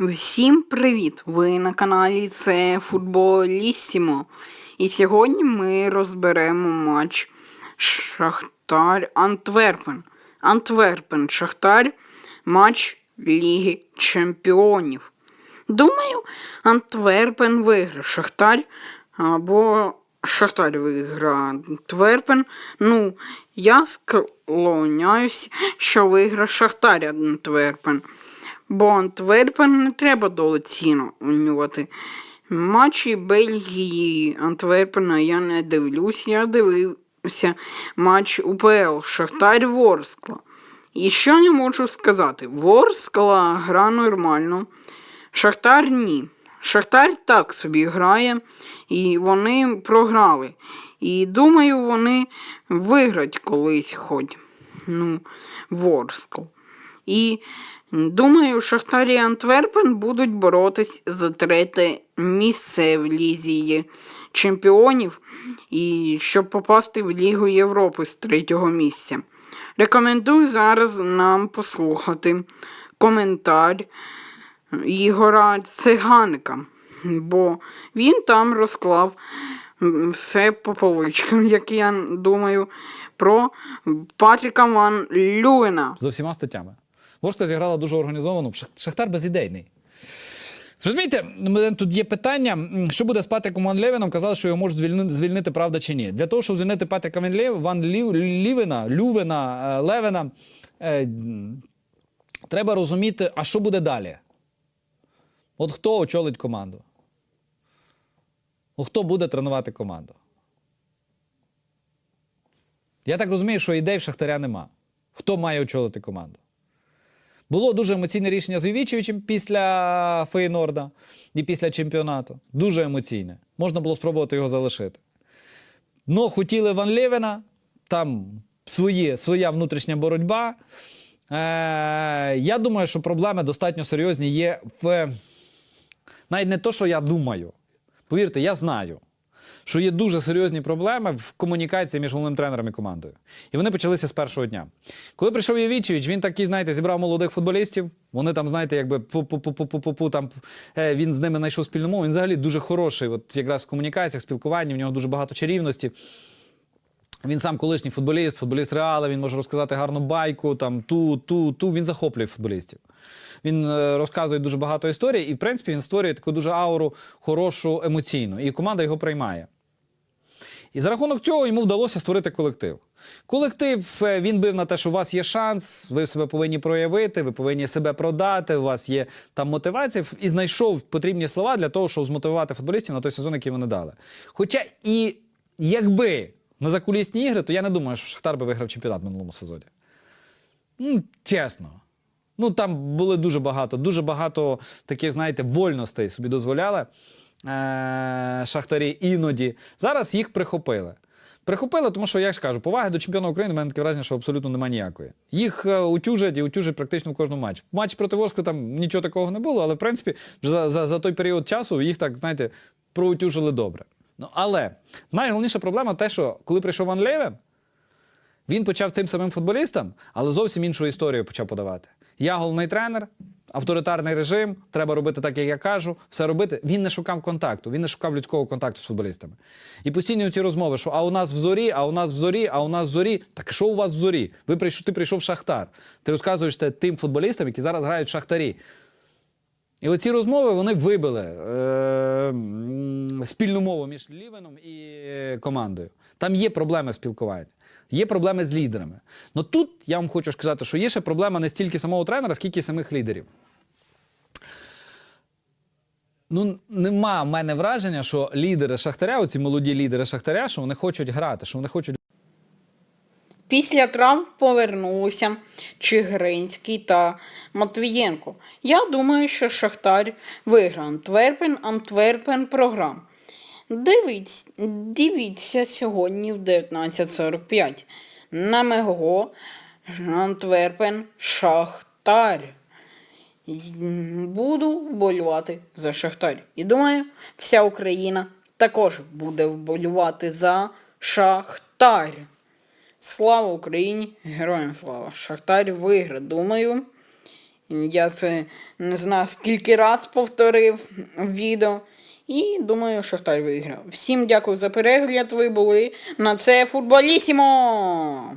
Всім привіт! Ви на каналі це Футболісімо. І сьогодні ми розберемо матч Шахтар Антверпен. Антверпен Шахтар матч Ліги Чемпіонів. Думаю, Антверпен виграє Шахтар або Шахтар виграє Антверпен. Ну, я склоняюсь, що виграє Шахтар Антверпен. Бо Антверпен не треба долоцінювати. Матчі Бельгії Антверпена я не дивлюсь, я дивився матч УПЛ Шахтар Ворскла. І що я можу сказати? Ворскла гра нормально. Шахтар ні. Шахтар так собі грає, і вони програли. І думаю, вони виграють колись хоч. Ну, Ворскл. І думаю, Шахтар і Антверпен будуть боротись за третє місце в лізі чемпіонів і щоб попасти в Лігу Європи з третього місця. Рекомендую зараз нам послухати коментар Ігора Циганика, бо він там розклав все по поличкам, як я думаю, про Патріка Ван Люена. за всіма статтями. Ворскла зіграла дуже організовано. Шахтар безідейний. Розумієте, тут є питання, що буде з Патриком Ван Левеном? Казали, що його можуть звільнити, звільнити, правда чи ні. Для того, щоб звільнити Патрика Ван, Лев, Ван Лів, Лівена, Лювена, е, Левена, е, треба розуміти, а що буде далі? От хто очолить команду? Хто буде тренувати команду? Я так розумію, що ідей в Шахтаря нема. Хто має очолити команду? Було дуже емоційне рішення з Івічевичем після Фейнорда і після чемпіонату. Дуже емоційне. Можна було спробувати його залишити. Но хотіли Ван Левена, там свої, своя внутрішня боротьба. Е, я думаю, що проблеми достатньо серйозні є в. Навіть не то, що я думаю. Повірте, я знаю, що є дуже серйозні проблеми в комунікації між головним тренером і командою. І вони почалися з першого дня. Коли прийшов Євічевич, він такий, знаєте, зібрав молодих футболістів. Вони там, знаєте, якби пу-пу-пу-пу-пу-пу, там е, він з ними знайшов спільну мову. Він взагалі дуже хороший, от якраз в комунікаціях, спілкуванні, в нього дуже багато чарівності. Він сам колишній футболіст, футболіст Реала, він може розказати гарну байку, там ту, ту, ту. Він захоплює футболістів. Він е, розказує дуже багато історій, і, в принципі, він створює таку дуже ауру хорошу, емоційну. І команда його приймає. І за рахунок цього йому вдалося створити колектив. Колектив е, він бив на те, що у вас є шанс, ви себе повинні проявити, ви повинні себе продати, у вас є там мотивація, і знайшов потрібні слова для того, щоб змотивувати футболістів на той сезон, який вони дали. Хоча і якби на закулісні ігри, то я не думаю, що Шахтар би виграв чемпіонат в минулому сезоні. Чесно. Ну, там були дуже багато, дуже багато таких, знаєте, вольностей собі дозволяли е- шахтарі іноді. Зараз їх прихопили. Прихопили, тому що, я ж кажу, поваги до чемпіона України, в мене таке враження, що абсолютно немає ніякої. Їх е, утюжать і утюжать практично в кожному матчі. В матчі проти Ворскли там нічого такого не було, але в принципі за, за, за той період часу їх так, знаєте, проутюжили добре. Ну, але найголовніша проблема те, що коли прийшов Ван Левен, він почав тим самим футболістам, але зовсім іншу історію почав подавати. Я головний тренер, авторитарний режим, треба робити так, як я кажу, все робити. Він не шукав контакту, він не шукав людського контакту з футболістами. І постійно ці розмови, що а у нас в зорі, а у нас в зорі, а у нас в зорі. Так що у вас в зорі? Ви прийшов, ти прийшов в Шахтар. Ти розказуєш це тим футболістам, які зараз грають в Шахтарі. І оці розмови вони вибили е, спільну мову між Лівеном і е, командою. Там є проблеми спілкування, є проблеми з лідерами. Ну тут я вам хочу сказати, що є ще проблема не стільки самого тренера, скільки самих лідерів. Ну, нема в мене враження, що лідери Шахтаря, оці молоді лідери Шахтаря, що вони хочуть грати, що вони хочуть Після травм повернулися Чигиринський та Матвієнко. Я думаю, що Шахтар виграє Антверпен, Антверпен програм. Дивіться, дивіться сьогодні в 19.45 на Мего Антверпен Шахтар. Буду вболювати за Шахтар. І думаю, вся Україна також буде вболювати за Шахтар. Слава Україні! Героям слава! Шахтар виграє, думаю. Я це не знаю скільки раз повторив відео. І думаю, Шахтар виграв. Всім дякую за перегляд. Ви були на це футболісімо!